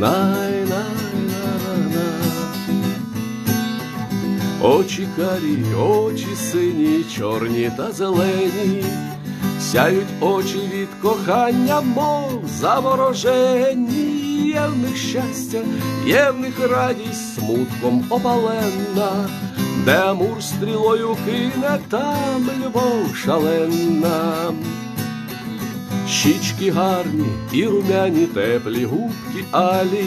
най на на Очі карі, очі сині, чорні та зелені, сяють очі від кохання, мов заворожені, є в них щастя, є в них радість, смутком опаленна, де Амур стрілою кине, там любов шаленна. Щічки гарні і румяні теплі губки алі,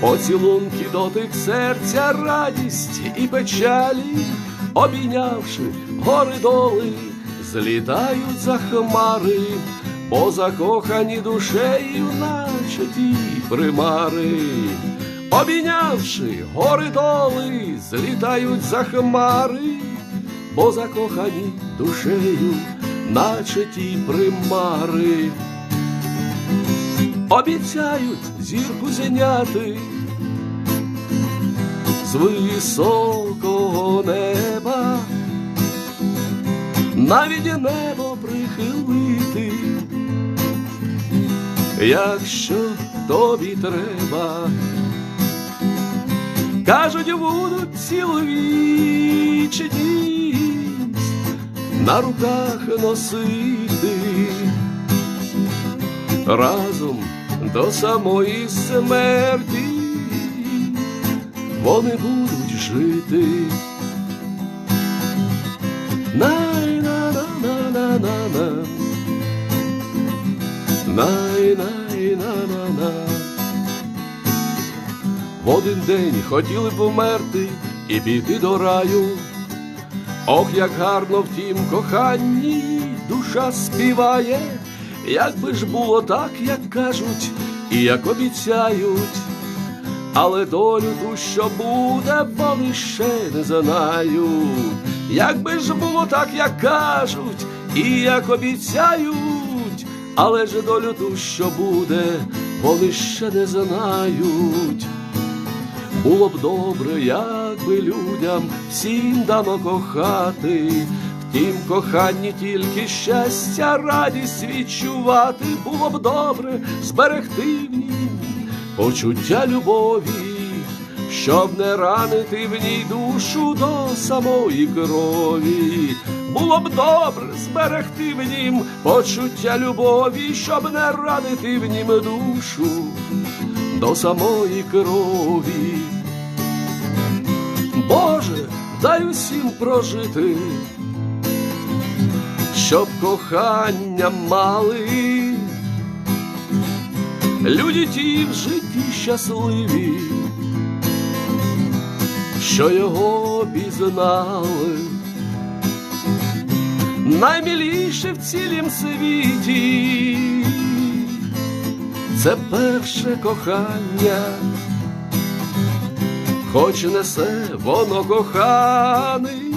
поцілунки дотик серця, радість і печалі, обійнявши гори доли, злітають за хмари, бо закохані душею, наче ті примари, обійнявши гори доли, злітають за хмари, бо закохані душею, наче ті примари. Обіцяють зірку зеняти з високого неба, навіть небо прихилити, якщо тобі треба, кажуть, будуть вічність на руках носити разом до самої смерті вони будуть жити. най на на на В один день хотіли б вмерти і піти до раю. Ох, як гарно в тім коханні душа співає, як би ж було так, як кажуть, і як обіцяють, але долю ту, що буде, вони ще не знають. Як би ж було так, як кажуть, і як обіцяють, але ж долю ту, що буде, вони ще не знають. Було б добре, якби людям всім дано кохати, в тім коханні тільки щастя, радість відчувати, було б добре зберегти в нім почуття любові, щоб не ранити в ній душу до самої крові. Було б добре зберегти в нім почуття любові, щоб не ранити в нім душу до самої крові. Дай усім прожити, щоб кохання мали, люди ті в житті щасливі, що його пізнали, найміліше в цілім світі. Це перше кохання, хоч несе воно коханий,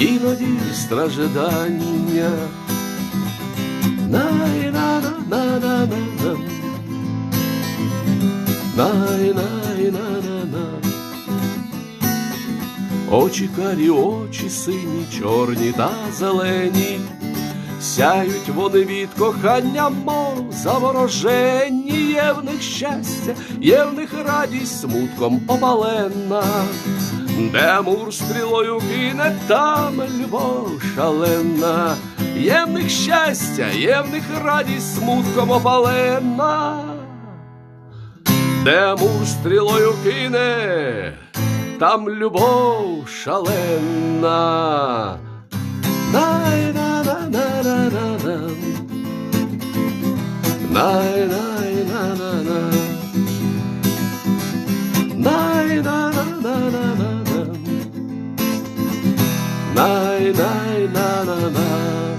іноді страждання. най на на на на на най най на на на Очі карі, очі сині, чорні та зелені. Сяють вони від кохання, мов заворожені, є в них щастя, є в них радість смутком опалена, де мур стрілою кине, там любов шалена, є в них щастя, є в них радість смутком опалена, де мур стрілою кине, там любов шалена. най Nay nay na Nay na na. Nay nay na na na.